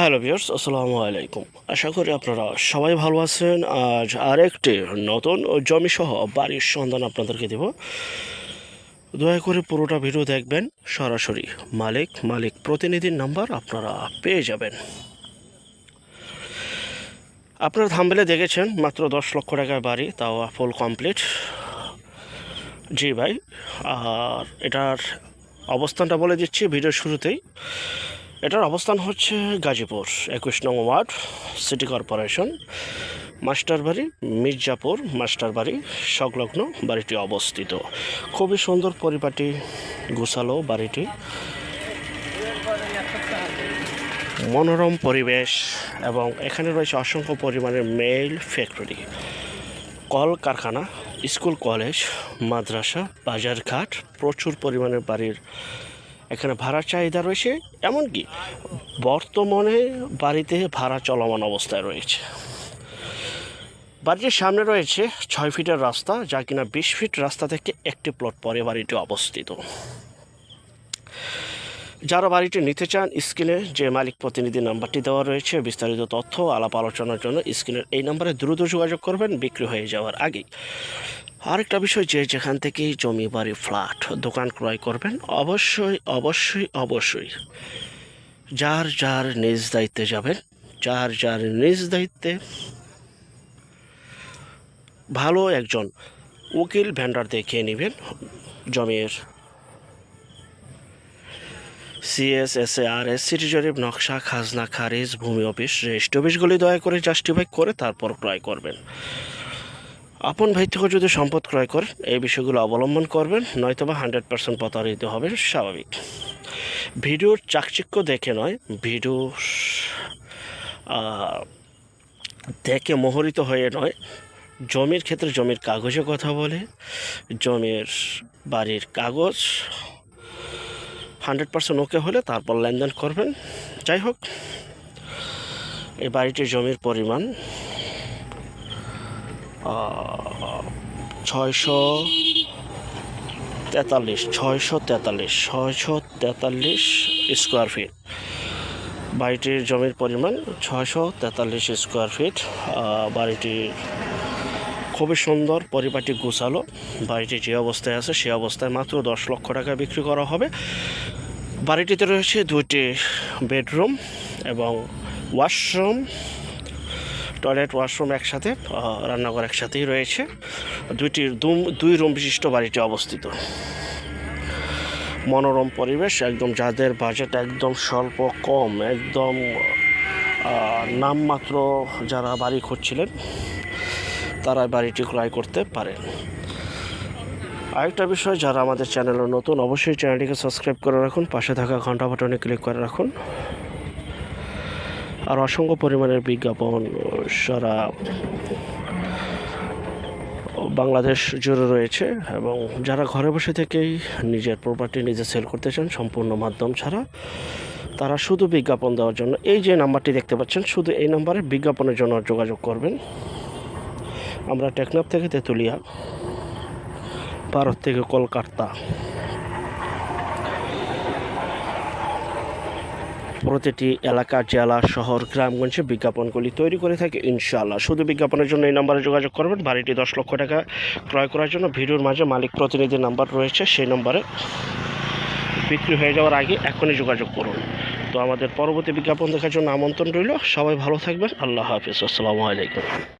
Hello viewers, আসসালামু আলাইকুম। আশা করি আপনারা সবাই ভালো আছেন। আজ আরেকটি নতুন জমি সহ বাড়ির সন্ধান আপনাদেরকে দেব। দয়া করে পুরোটা ভিডিও দেখবেন, সরাসরি মালিক মালিক প্রতিনিধির নাম্বার আপনারা পেয়ে যাবেন। আপনারা থামবেলে দেখেছেন, মাত্র দশ লক্ষ টাকার বাড়ি, তাও ফুল কমপ্লিট জি ভাই, আর এটার অবস্থানটা বলে দিচ্ছি ভিডিওর শুরুতেই। এটার অবস্থান হচ্ছে গাজীপুর, একুশ নং ওয়ার্ড, সিটি কর্পোরেশন মাস্টার বাড়ি মির্জাপুর মাস্টার বাড়ি সংলগ্ন বাড়িটি অবস্থিত। খুবই সুন্দর পরিপাটি গোছালো বাড়িটি। মনোরম পরিবেশ এবং এখানে রয়েছে অসংখ্য পরিমাণের মেল ফ্যাক্টরি কল কারখানা স্কুল কলেজ, মাদ্রাসা, বাজারঘাট, প্রচুর পরিমাণের বাড়ির এখানে ভাড়ার চাহিদা রয়েছে, এমনকি বর্তমানে বাড়িতে ভাড়া চলমান অবস্থায় রয়েছে। বাড়িটির সামনে রয়েছে ছয় ফিটের রাস্তা, যা কিনা বিশ ফিট রাস্তা থেকে একটি প্লট পরে বাড়িটি অবস্থিত। যারা বাড়িটি নিতে চান, স্ক্রিনে যে মালিক প্রতিনিধি নাম্বারটি দেওয়া রয়েছে, বিস্তারিত তথ্য আলাপ আলোচনার জন্য স্ক্রিনের এই নাম্বারে দ্রুত যোগাযোগ করবেন, বিক্রি হয়ে যাওয়ার আগেই। আরেকটা বিষয় যে যেখান থেকেই জমি বাড়ি ফ্ল্যাট দোকান ক্রয় করবেন, অবশ্যই অবশ্যই অবশ্যই যার যার নিজ দায়িত্বে যাবেন, যার যার নিজ দায়িত্বে ভালো একজন উকিল ভেন্ডার দেখিয়ে নেবেন জমির CS S A R S city জরিপ, নকশা, খাজনা, খারিজ, ভূমি অফিস, রেজিস্ট্রি অফিসগুলি দয়া করে জাস্টিফাই করে তারপর ক্রয় করবেন। আপন ভাই থেকে যদি সম্পদ ক্রয় করেন এই বিষয়গুলো অবলম্বন করবেন, নয়তোবা হান্ড্রেড পার্সেন্ট প্রতারিত হবে, স্বাভাবিক। ভিডিওর চাকচিক্য দেখে নয় ভিডিও দেখে মোহরিত হয়ে নয়, জমির ক্ষেত্রে জমির কাগজে কথা বলে, জমির বাড়ির কাগজ, হান্ড্রেড পার্সেন্ট ওকে হলে তারপর লেনদেন করবেন। যাই হোক, এই বাড়িটির জমির পরিমাণ ছয়শো তেতাল্লিশ ছয়শো তেতাল্লিশ ছয়শো তেতাল্লিশ স্কোয়ার ফিট বাড়িটির জমির পরিমাণ ছয়শো তেতাল্লিশ স্কোয়ার ফিট বাড়িটির খুবই সুন্দর পরিপাটি গোছালো। বাড়িটি যে অবস্থায় আছে সে অবস্থায় মাত্র দশ লক্ষ টাকা বিক্রি করা হবে। বাড়িটিতে রয়েছে দুইটি বেডরুম এবং ওয়াশরুম। টয়লেট ওয়াশরুম একসাথে রান্নাঘর একসাথেই রয়েছে। দুইটি দুম- দুই রুম বিশিষ্ট বাড়িটি অবস্থিত। মনোরম পরিবেশ, একদম যাদের বাজেট একদম স্বল্প কম, একদম নামমাত্র যারা বাড়ি খুঁজছিলেন, তারা বাড়িটি ক্রয় করতে পারেন। আরেকটা বিষয়, যারা আমাদের চ্যানেলে নতুন, অবশ্যই চ্যানেলটিকে সাবস্ক্রাইব করে রাখুন, পাশে থাকা ঘণ্টা বাটনে ক্লিক করে রাখুন। আর অসংখ্য পরিমাণের বিজ্ঞাপন, সারা বাংলাদেশ জুড়ে রয়েছে এবং যারা ঘরে বসে থেকেই নিজের প্রপার্টি নিজে সেল করতে চান, সম্পূর্ণ মাধ্যম ছাড়া, তারা শুধু বিজ্ঞাপন দেওয়ার জন্য এই যে নাম্বারটি দেখতে পাচ্ছেন, শুধু এই নাম্বারে বিজ্ঞাপনের জন্য যোগাযোগ করবেন। আমরা টেকনাফ থেকে তেঁতুলিয়া, ভারত থেকে কলকাতা। প্রতিটি এলাকা, জেলা, শহর, গ্রামগঞ্জে বিজ্ঞাপনগুলি তৈরি করে থাকে, ইনশাআল্লাহ। শুধু বিজ্ঞাপনের জন্য এই নাম্বারে যোগাযোগ করবেন, বাড়িটি দশ লক্ষ টাকা ক্রয় করার জন্য ভিডিওর মাঝে মালিক প্রতিনিধি নাম্বার রয়েছে, সেই নম্বরে বিক্রি হয়ে যাওয়ার আগে এখনই যোগাযোগ করুন। তো আমাদের পরবর্তী বিজ্ঞাপন দেখার জন্য আমন্ত্রণ রইল, সবাই ভালো থাকবেন, আল্লাহ হাফিজ, আসসালামু আলাইকুম।